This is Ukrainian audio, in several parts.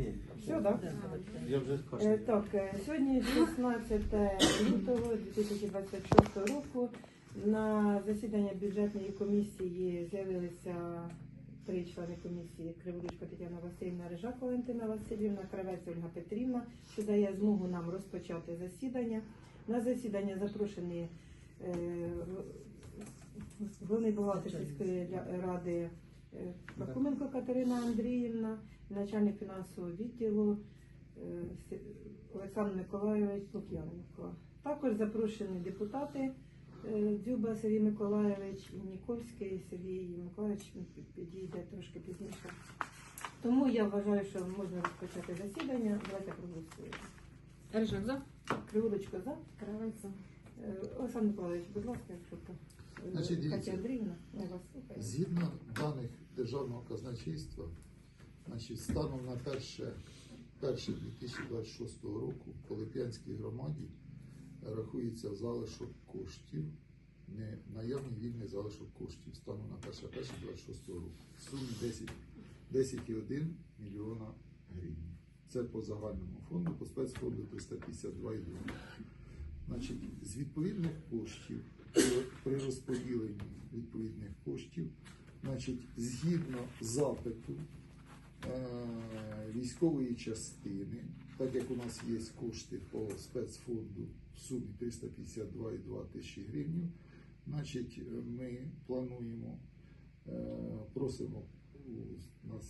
є. Все, так? Я вже Е, кашляю. Так, е, сьогодні 16 лютого 2026 року на засідання бюджетної комісії з'явилися три члени комісії Криворучка Тетяна Васильівна, Рижак Валентина Васильівна, Кравець Ольга Петрівна, що дає змогу нам розпочати засідання. На засідання запрошені е, головний бухгалтер сільської ля- ради е, Бакуменко Катерина Андріївна, начальник фінансового відділу е, Олександр Миколайович Лук'яненко. Також запрошені депутати е, Дзюба Сергій Миколайович і Нікольський Сергій Миколайович підійде трошки пізніше. Тому я вважаю, що можна розпочати засідання. Давайте проголосуємо. Рижак за. Криворучко за. Кравець за. Е, Олександр Миколайович, будь ласка, якщо то. Значить, дивіться. Катя Андріївна, я вас слухаю. Згідно даних Державного казначейства, значить, станом на перше, перше 2026 року по Лип'янській громаді рахується залишок коштів, не наявний вільний залишок коштів станом на перше перше 26 року. В сумі 10 10,1 мільйона гривень. Це по загальному фонду, по спецфонду 352,2. Значить, з відповідних коштів при- розподіленні відповідних коштів, значить, згідно запиту військової частини, так як у нас є кошти по спецфонду в сумі 352,2 тисячі гривень, значить, ми плануємо, е, просимо на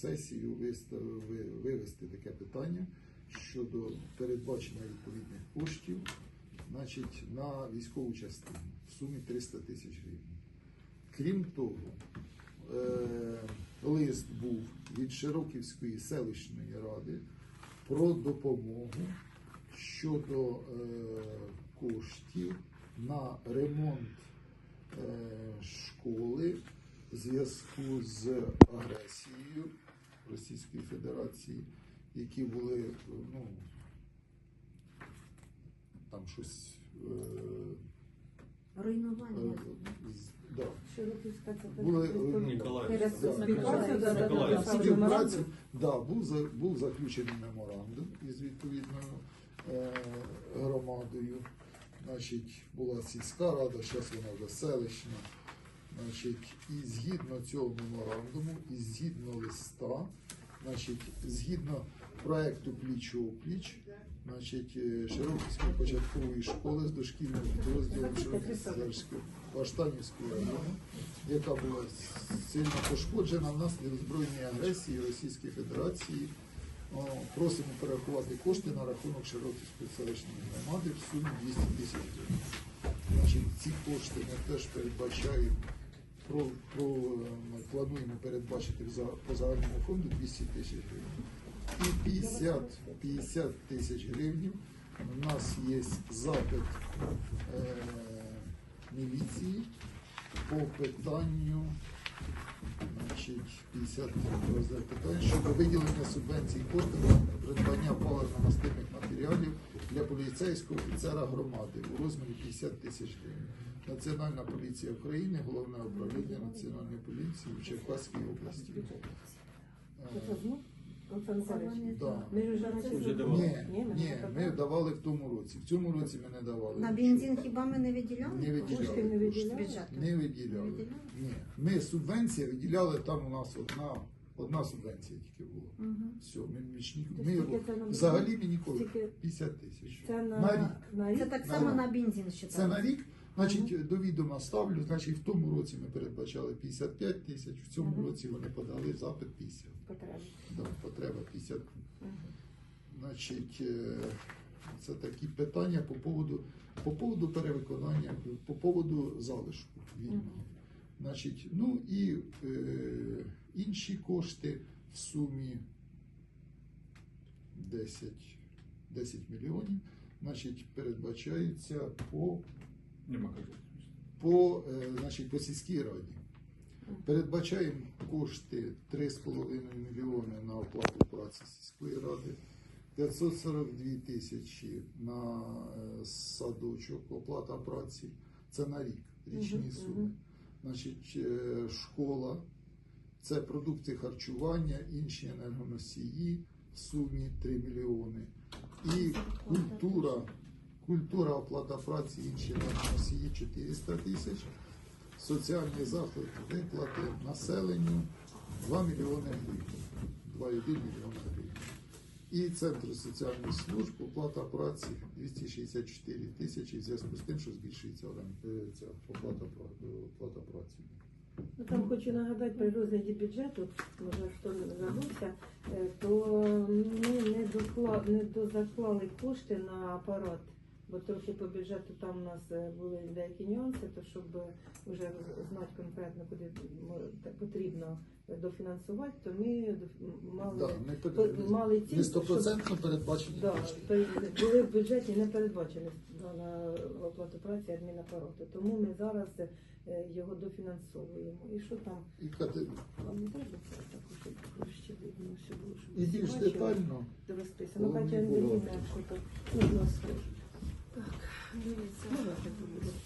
сесію вивести таке питання щодо передбачення відповідних коштів значить, на військову частину в сумі 300 тисяч гривень. Крім того, е, лист був від Широківської селищної ради про допомогу щодо е, коштів на ремонт е, школи в зв'язку з агресією Російської Федерації, які були ну, там щось. Е, Руйнування. е, да. Широківська це Були, е, да, був, за, був заключений меморандум із відповідною е, громадою. Значить, була сільська рада, зараз вона вже селищна. Значить, і згідно цього меморандуму, і згідно листа, значить, згідно проекту пліч пліч, значить, е, Широківської початкової школи з дошкільним підрозділом Широківської Баштанівського району, яка була сильно пошкоджена внаслідок збройної агресії Російської Федерації. Просимо перерахувати кошти на рахунок Широківської селищної громади в сумі 200 тисяч гривень. Ці кошти ми теж передбачаємо, про, про, ми плануємо передбачити по загальному фонду 200 тисяч гривень. І 50, 50 тисяч гривень у нас є запит е, міліції по питанню Значить, 50 розгляд питань щодо виділення субвенцій коштів на придбання паливно-мастильних матеріалів для поліцейського офіцера громади у розмірі 50 тисяч гривень. Національна поліція України, головне управління Національної поліції в Черкаській області. Олександр Миколаївич? Да. Ми ж вже Вже давали. Ні, ми ні, не ми давали в тому році. В цьому році ми не давали. На бензин хіба ми не виділяли? Не Кошти виділяли. не кошти. Бюджету. Не виділяли. Не виділяли? Ні. Ми субвенція виділяли, там у нас одна, одна субвенція тільки була. Мгм. Все, ми більш ні- То ми скільки це нам взагалі ми ніколи Скільки? 50 тисяч. Це на, На рік. Це так само на бензин вважається. Це на рік. Значить, до відома ставлю, значить, в тому році ми передбачали 55 тисяч, в цьому році вони подали запит 50. Потреби. Да, потреба 50. Мгм. Значить, е, це такі питання по поводу, по поводу перевиконання, по поводу залишку вільного. Значить, ну і е, інші кошти в сумі 10, 10 мільйонів, значить, передбачаються по, Нема кажуть. по, е, значить, по сільській раді. Передбачаємо кошти 3,5 мільйони на оплату праці сільської ради, 542 тисячі на е, садочок, оплата праці. Це на рік, річні суми. Значить, е, школа, це продукти харчування, інші енергоносії в сумі 3 мільйони. І культура, культура оплата праці інші носії 400 тисяч. Соціальні заходи виплати населенню 2 мільйони гривень. 2,1 мільйона гривень. І Центр соціальних служб оплата праці 264 тисячі в зв'язку з тим, що збільшується е, ця оплата, е, оплата праці. Ну, там хочу нагадати при розгляді бюджету, може хто не забувся, е, то ми не докла... не дозаклали кошти на апарат, бо трохи по бюджету там у нас е, були деякі нюанси, то щоб вже знати конкретно, куди потрібно дофінансувати, то ми мали, Да, не, по- пер- мали не ці, щоб- стопроцентно передбачені Да, кошти. були в бюджеті не передбачені на оплату праці адмінапарату. Тому ми зараз е, його дофінансовуємо. І що там? І кати- Вам не треба це також щоб краще видно, щоб було, щоб І більш детально. де розписано. Головний Катя Андріївна, що ну, нас Дивіться, будь ласка.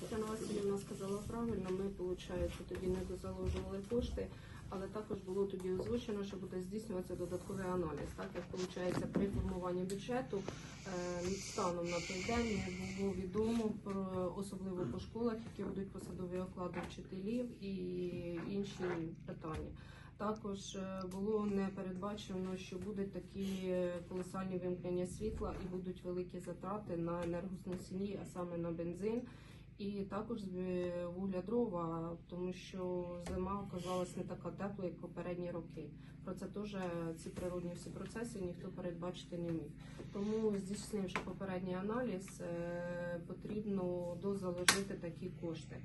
Тетяна Васильівна сказала правильно, ми, виходить, тоді не дозаложували кошти, але також було тоді озвучено, що буде здійснюватися додатковий аналіз. Так як виходить, при формуванні бюджету е, станом на той день було відомо про особливо по школах, які будуть посадові оклади вчителів і інші питання. Також е, було не передбачено, що будуть такі е, колосальні вимкнення світла і будуть великі затрати на енергосносії, а саме на бензин. І також е, вугля дрова, тому що зима оказалась не така тепла, як попередні роки. Про це теж ці природні всі процеси ніхто передбачити не міг. Тому, здійснивши попередній аналіз, потрібно дозаложити такі кошти.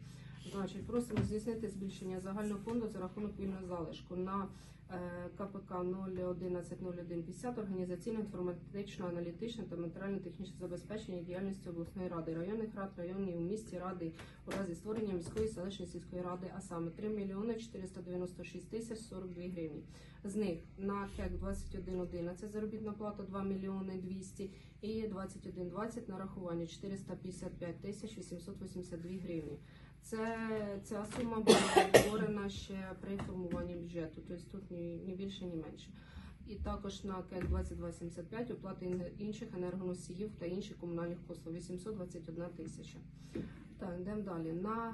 Значить, просимо здійснити збільшення загального фонду за рахунок вільного залишку на е, КПК 0110150 організаційно інформатично аналітичне та матеріально-технічне забезпечення діяльності обласної ради, районних рад, районів місті ради у разі створення міської селищної сільської ради, а саме 3 мільйони 496 тисяч 42 гривні. З них на КЕК 2111 заробітна плата 2 мільйони 200 і 2120 нарахування 455 тисяч 882 гривні. Це ця сума була створена ще при формуванні бюджету, тобто тут ні, ні більше, ні менше. І також на КЕК 2275 оплати інших енергоносіїв та інших комунальних послуг 821 тисяча. Так, йдемо далі. На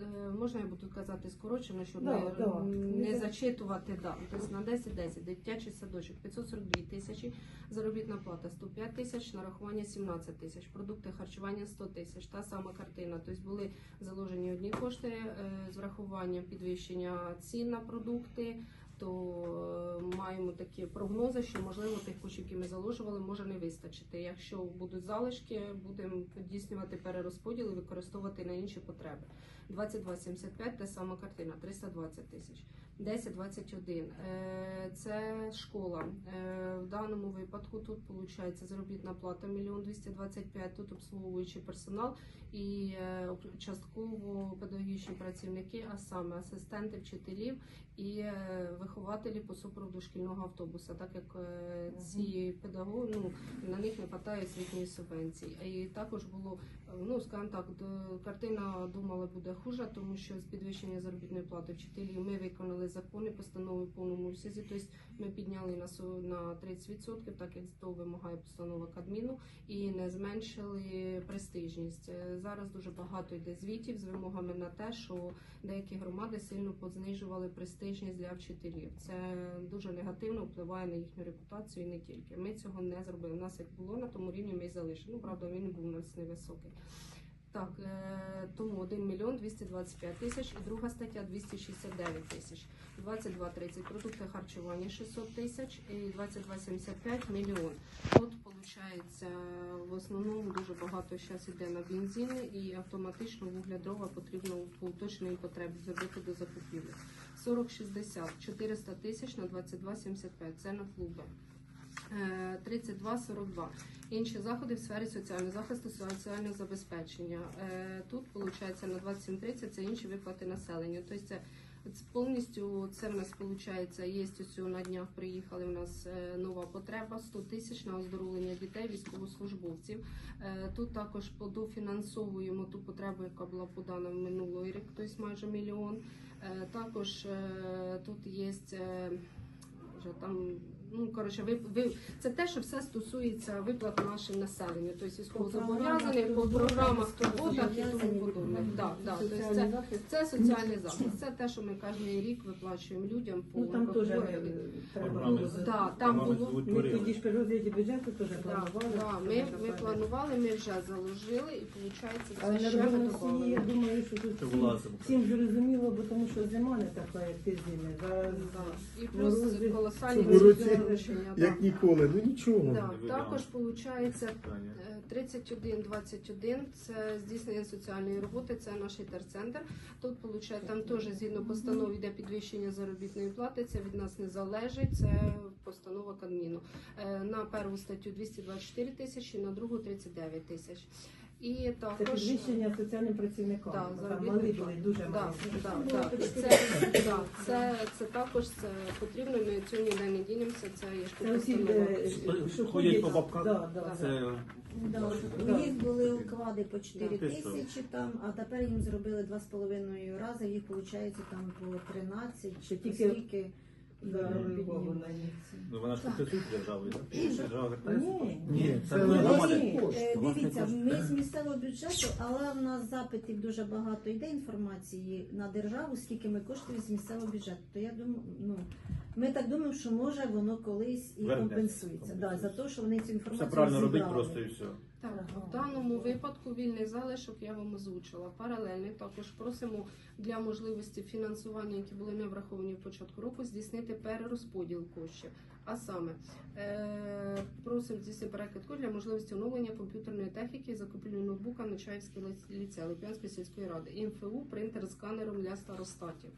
е, можна я буду казати скорочено, щоб Да, не, да. не зачитувати да. Тобто на 10-10 дитячий садочок 542 тисячі, заробітна плата 105 тисяч, нарахування 17 тисяч, продукти харчування 100 тисяч. Та сама картина. Тобто були заложені одні кошти е, з врахуванням підвищення цін на продукти. То е, маємо такі прогнози, що можливо тих коштів, які ми заложували, може не вистачити. Якщо будуть залишки, будемо здійснювати перерозподіл і використовувати на інші потреби. 22,75 – та сама картина, 320 тисяч. 10,21 е, – це школа. Е, В даному випадку тут виходить заробітна плата 1 225 тут обслуговуючий персонал і е, частково педагогічні працівники, а саме асистенти вчителів і вихователі по супроводу шкільного автобуса, так як ці педагоги ну, на них не вистачає освітньої субвенції. І також було ну скажімо так, картина думала буде хуже, тому що з підвищення заробітної плати вчителів ми виконали закони, постанови в повному обсязі. Тобто ми підняли на су- на 30%, так як того вимагає постанова Кабміну, і не зменшили престижність. Е, Зараз дуже багато йде звітів з вимогами на те, що деякі громади сильно познижували престижність для вчителів. Це дуже негативно впливає на їхню репутацію і не тільки. Ми цього не зробили. У нас як було на тому рівні, ми й залишили. Ну правда, він був у нас невисокий. Так, е, тому 1 мільйон 225 тисяч і друга стаття 269 тисяч. 22,30 продукти харчування 600 тисяч і 22,75 мільйон. Тут виходить в основному дуже багато зараз йде на бензин і автоматично вугля дрова потрібно по уточненій потребі зробити до закупівлі. 40,60 400 тисяч на 22,75 це на клуби. Е, 32,42 інші заходи в сфері соціального захисту, соціального забезпечення. Е, Тут виходить на 27,30 це інші виплати населенню. Тобто це повністю це в нас виходить, є ось на днях приїхали. в нас е, нова потреба 100 тисяч на оздоровлення дітей, військовослужбовців. Е, Тут також подофінансовуємо ту потребу, яка була подана в минулий рік, тобто майже мільйон. Е, Також е, тут є е, вже там Ну коротше, ви, ви це те, що все стосується виплат нашим населенню, тобто військовозобов'язаних по програмах турботах і тому подобне. Да, да, тобто це, Соціальний захист. це соціальний захист. Це те, що ми кожен рік виплачуємо людям по Ну там теж е, треба було. з- Да, там Програми було звуть Ми тоді ж при розгляді бюджету теж Да, планували. да, ми, ми планували, ми вже заложили і виходить, це ще рахунок я думаю, що тут Це всім, зрозуміло, бо тому що зима не така, як ти зими. Зараз І плюс Морози. колосальні Як ніколи, ну нічого. Да, також виходить Питання. 31-21 це здійснення соціальної роботи, це наш терцентр. Тут виходить, там теж згідно постанови йде підвищення заробітної плати. Це від нас не залежить. Це постанова Кабміну. Е, На першу статтю 224 тисячі, на другу 39 тисяч. І це також підвищення соціальним працівникам. Да, бо там малі плата. були дуже Да, малі. да, да. І Це, да, це, це також це потрібно. Ми цього ніде не дінемося. Це є ж Це усі, постанова. е, що Ходять по бабках. Да, да. Це Да. Да. У них були уклади по 4 Ти що? тисячі там, а тепер їм зробили 2,5 рази, їх виходить там по 13 Ще чи тільки скільки. Ну вона ж компенсує державою, так? Держава вертається? Ні. Ні, це Це громада. Ні. Е, Власне, Дивіться, ми з місцевого бюджету, але в нас запитів дуже багато йде інформації на державу, скільки ми коштуємо з місцевого бюджету. То я думаю, ну ми так думаємо, що може воно колись і Вернеться. компенсується. Да, за те, що вони цю інформацію Все правильно робить зібрали. просто і все. Так, в даному випадку вільний залишок я вам озвучила. Паралельний також просимо для можливості фінансування, які були не враховані в початку року, здійснити перерозподіл коштів. А саме е, просимо здійснити перекид коштів для можливості оновлення комп'ютерної техніки, закупівлю ноутбука на Чаївський ліцей Лип'янської сільської ради, ІМФУ, принтер з сканером для старостатів.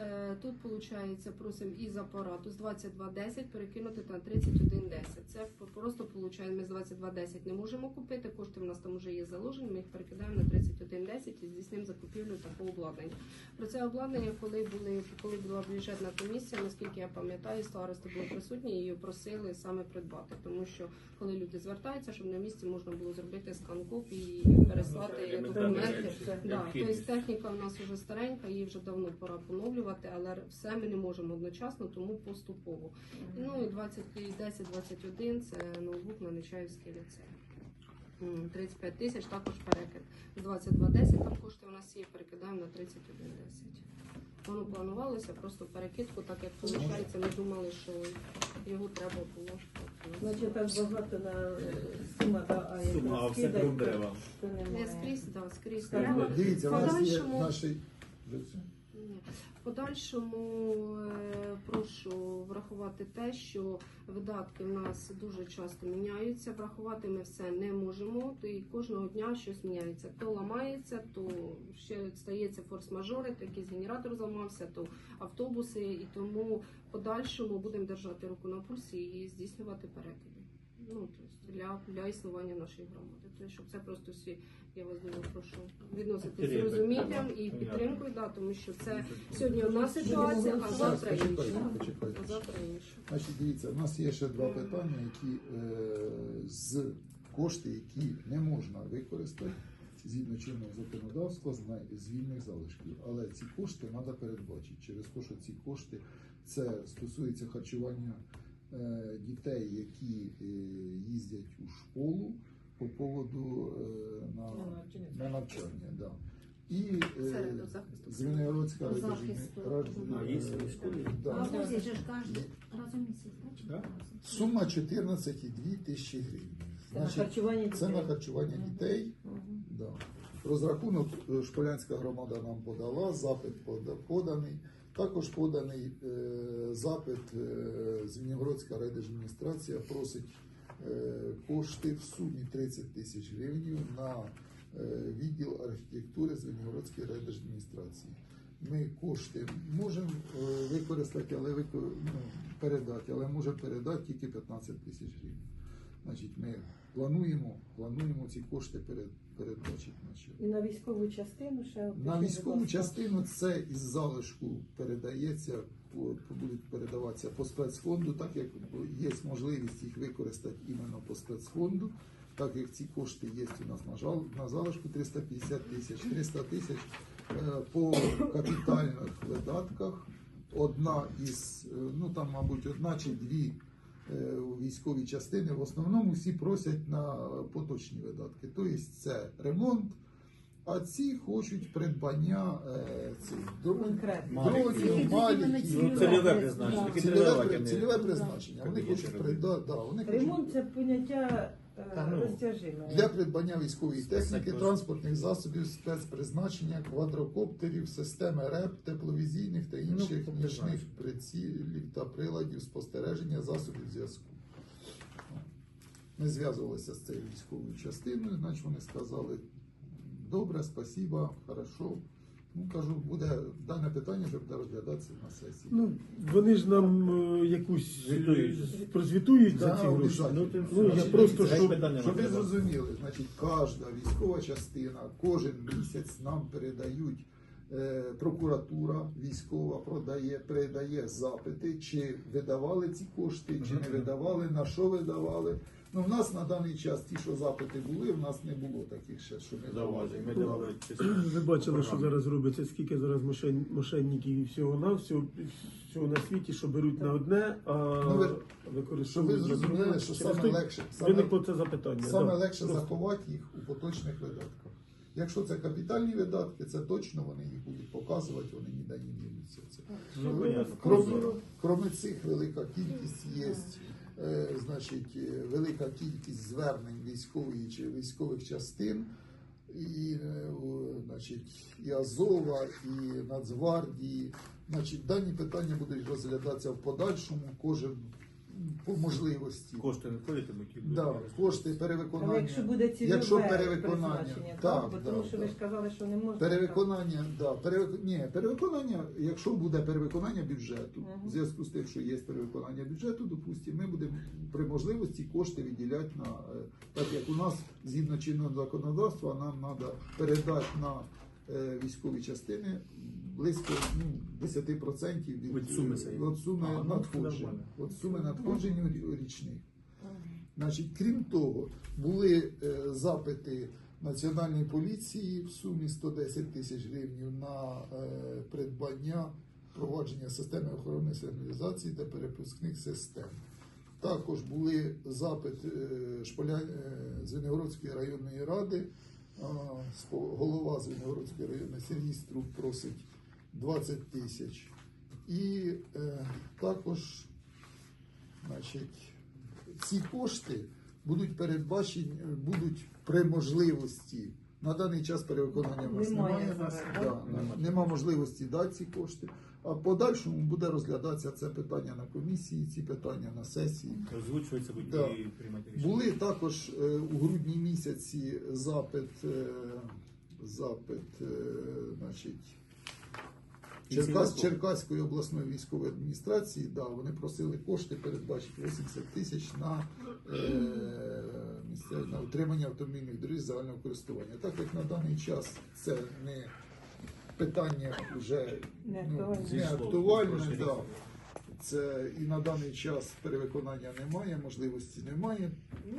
Е, Тут виходить, просимо із апарату з 2210 перекинути на 3110. Це просто виходить, ми з 2210 не можемо купити. Кошти в нас там вже є заложені. Ми їх перекидаємо на 3110 і здійснимо закупівлю такого обладнання. Про це обладнання, коли були коли була бюджетна комісія, наскільки я пам'ятаю, старости були присутні і її просили саме придбати, тому що коли люди звертаються, щоб на місці можна було зробити скан копії і переслати документи. Да, тобто техніка в нас вже старенька, її вже давно пора поновлювати, але все ми не можемо одночасно, тому поступово. Ну і 2010-21 це ноутбук на Нечаївський ліцей. 35 тисяч також перекид. З 2210 там кошти у нас є, перекидаємо на 3110. Воно планувалося просто перекидку, так як виходить, ми думали, що його треба було. Значить, так багато на е, сума, да, а Сума, а все то- дерева. Не скрізь, да, скрізь треба. Дивіться, у нас є Подальшому- наші. В подальшому е, прошу врахувати те, що видатки в нас дуже часто міняються. Врахувати ми все не можемо, то і кожного дня щось міняється. То ламається, то ще стається форс-мажори, то якийсь генератор зламався, то автобуси, і тому в подальшому будемо держати руку на пульсі і здійснювати перекиди. Ну, тобто для, для існування нашої громади. Тобто, щоб це просто всі, я вас дуже прошу відноситись з розумінням і підтримкою, да, тому що це сьогодні одна ситуація, а завтра інша. А завтра інша. Значить, дивіться, у нас є ще два питання, які е, з кошти, які не можна використати згідно чинного законодавства з вільних залишків. Але ці кошти треба передбачити через те, що ці кошти це стосується харчування дітей, які е, їздять у школу по поводу е, на, На навчання. Да. І е, захисту. Звенигородська? Да. Сума 14,2 тисячі гривень. Це на Значить, харчування це на харчування дітей. Да. Розрахунок е, Шполянська громада нам подала, запит пода- поданий. Також поданий е, запит е, Звенигородська райдержадміністрація просить е, кошти в сумі 30 тисяч гривень на відділ архітектури Звенигородської райдержадміністрації. Ми кошти можемо використати, але ну, передати, але можемо передати тільки 15 тисяч гривень. Значить, ми плануємо, плануємо ці кошти перед, передбачити. Значить. І на військову частину ще На військову частину це із залишку передається, будуть передаватися по спецфонду, так як є можливість їх використати іменно по спецфонду, так як ці кошти є у нас на, жал, на залишку 350 тисяч, 300 тисяч е, по капітальних видатках. Одна із, е, ну там, мабуть, одна чи дві військові частини. В основному всі просять на поточні видатки. Тобто це ремонт, а ці хочуть придбання е, цих дронів, маліків. Ну, цільове призначення. Цільове, призначення. Вони хочуть придбати, Ремонт це поняття е, ну. розтяжиме. для придбання військової техніки, транспортних засобів, спецпризначення, квадрокоптерів, системи РЕП, тепловізійних та інших Ну, нічних прицілів та приладів спостереження засобів зв'язку. Ми зв'язувалися з цією військовою частиною, значить вони сказали, добре, спасіба, хорошо. Ну, кажу, буде дане питання, що буде розглядатися на сесії. Ну, вони ж нам е, якусь Звітують. прозвітують за Да, ці гроші. обов'язково. Ну, Ну, ну, я значить, просто геть щоб питання Щоб ви зрозуміли, значить, кожна військова частина кожен місяць нам передають. е, Прокуратура військова продає, передає запити, чи видавали ці кошти, чи не видавали, на що видавали. Ну, в нас на даний час ті, що запити були, в нас не було таких ще, що ми давали. давали ви бачили, що зараз робиться, скільки зараз мошен... мошенників і всього на всього, всього на світі, що беруть на одне, а Ну, ви- Щоб ви використовують зрозуміли, що саме той легше, саме, це запитання. саме да. легше Просто. заховати їх у поточних видатках. Якщо це капітальні видатки, це точно вони їх будуть показувати, вони ніде не дінуться. Це. Ну. Кроме, кроме цих, велика кількість є, значить, е, велика кількість звернень військової чи військових частин, і, е, значить, і Азова, і Нацгвардії. Значить, дані питання будуть розглядатися в подальшому, кожен по можливості. Кошти не входитимуть. Да, кошти Але перевиконання. якщо буде цільове Якщо перевиконання, так, так, да, тому що ви да. ж казали, що не можна. Перевиконання, да, перевик... Ні, перевиконання, якщо буде перевиконання бюджету, Мгм. в зв'язку з тим, що є перевиконання бюджету, допустимо, ми будемо при можливості кошти виділяти на е, так як у нас згідно чинного законодавства, нам треба передати на е, військові частини близько ну, 10% від, Від суми від суми Ага, ну, надходжень. Від суми надходжень річних. Значить, крім того, були е, запити Національної поліції в сумі 110 тисяч гривень на е, придбання провадження системи охорони сигналізації та перепускних систем. Також були запит е, шполя е, Звенигородської районної ради. а, Голова Звенигородської районної Сергій Струк просить 20 тисяч. І е, також Значить, ці кошти будуть передбачені, будуть при можливості. На даний час перевиконання в нас Немає немає, зараз, да, да? нема, нема можливості дати ці кошти. А в подальшому буде розглядатися це питання на комісії, ці питання на сесії. Озвучується будуть Да. приймати рішення. Були також е, у грудні місяці запит, е, запит, е, значить, Черкас, Черкаської обласної військової адміністрації, да, вони просили кошти передбачити 80 тисяч на, е, на утримання автомобільних доріг загального користування. Так як на даний час це не питання вже Не ну, актуальне. не актуальне, да. Це і на даний час перевиконання немає, можливості немає. Ну,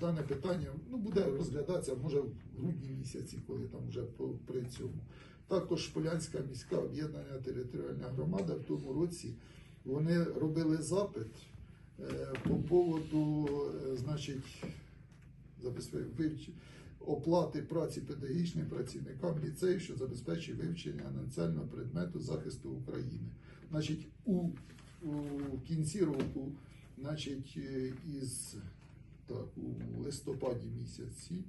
дане питання ну, буде розглядатися може в грудні місяці, коли там вже при цьому. Також Полянська міська об'єднана територіальна громада в тому році вони робили запит е, по поводу, е, значить, оплати праці педагогічним працівникам ліцею, що забезпечує вивчення національного предмету захисту України. Значить, у, у кінці року, значить, е, із так, у листопаді місяці,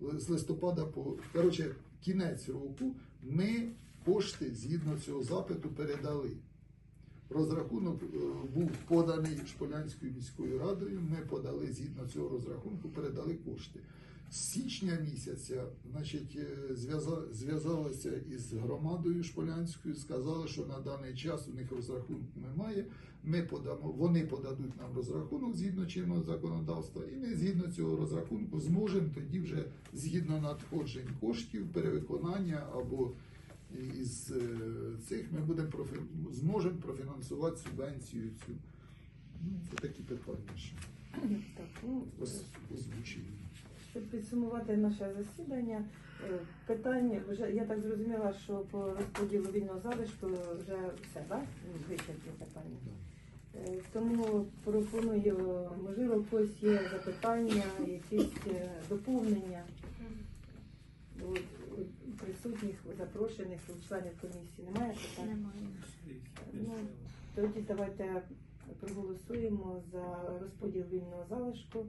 з листопада по коротше, кінець року ми кошти згідно цього запиту передали. Розрахунок е, був поданий Шполянською міською радою. Ми подали згідно цього розрахунку, передали кошти. З січня місяця, значить, е, зв'яза- зв'язалися із громадою Шполянською, сказали, що на даний час у них розрахунку немає. Ми подамо, вони подадуть нам розрахунок згідно чинного законодавства, і ми згідно цього розрахунку зможемо тоді вже згідно надходжень коштів, перевиконання або із е, цих ми будемо профі- зможемо профінансувати субвенцію цю. Ну, це такі питання ще ну, озвучені. Щоб підсумувати наше засідання, е, питання вже я так зрозуміла, що по розподілу вільного залишку вже все, так? Вичерпні питання. Е, Тому пропоную, можливо, у когось є запитання, якісь е, доповнення присутніх, у запрошених у членів комісії. Немає питань? Немає. Ну, Тоді давайте проголосуємо за розподіл вільного залишку.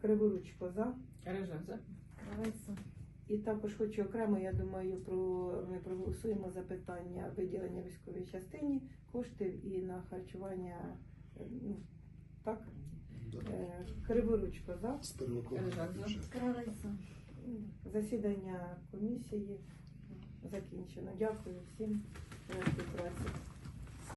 Е, Криворучко за. Рижак за. Кравець. І також хочу окремо, я думаю, про ми проголосуємо за питання виділення військовій частині коштів і на харчування. е, Ну, так, Да. Е, Криворучко за. За. Засідання комісії закінчено. Дякую всім за співпрацю.